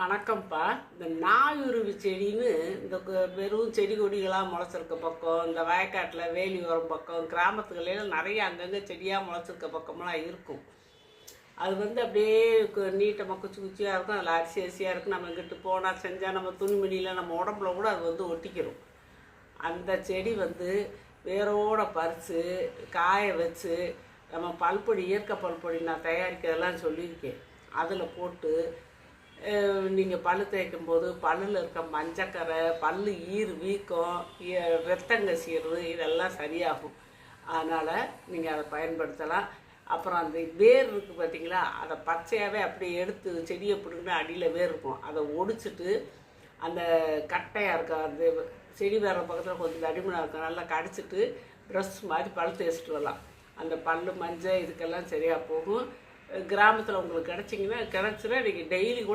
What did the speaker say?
வணக்கம்ப்பா. இந்த நாயுருவி செடின்னு இந்த வெறும் செடி கொடிகளாக முளைச்சிருக்க பக்கம் இந்த வயக்காட்டில் வேலி உரம் பக்கம் கிராமத்துகளெல்லாம் நிறைய அங்கங்கே செடியாக முளைச்சிருக்க பக்கமெல்லாம் இருக்கும். அது வந்து அப்படியே நீட்டமாக குச்சி குச்சியாக இருக்கும் அதில் அரிசி அரிசியாக இருக்கும். நம்ம இங்கிட்டு போனால் செஞ்சால் நம்ம துணிமணியில் நம்ம உடம்புல கூட அது வந்து ஒட்டிக்கிறோம் அந்த செடி வந்து வேரோட பறித்து காய வச்சு நம்ம பல்பொடி இயற்கை பல்பொடி நான் தயாரிக்கிறதெல்லாம் சொல்லியிருக்கேன். அதில் போட்டு நீங்கள் பல் தேய்க்கும் போது பல்லில் இருக்க மஞ்சக்கரை பல் ஈர் வீக்கம் ஈ- இதெல்லாம் சரியாகும். அதனால் நீங்கள் அதை பயன்படுத்தலாம். அப்புறம் அந்த வேர் இருக்குது பார்த்தீங்களா அதை பச்சையாகவே அப்படியே எடுத்து செடியை பிடிக்கிட்டு அடியில் வேர் இருக்கும். அதை ஒடிச்சிட்டு அந்த கட்டையாக இருக்க அந்த செடி வேற பக்கத்தில் கொஞ்சம் தடிமனாக இருக்கும் நல்லா கடிச்சிட்டு ப்ரஷ் மாதிரி பல் தேய்ச்சிட்டு வரலாம். அந்த பல் மஞ்சள் இதுக்கெல்லாம் சரியாக போகும். கிராமத்தில் உங்களுக்கு கிடச்சிங்கன்னா கிடச்சினா நீங்கள் டெய்லி கூட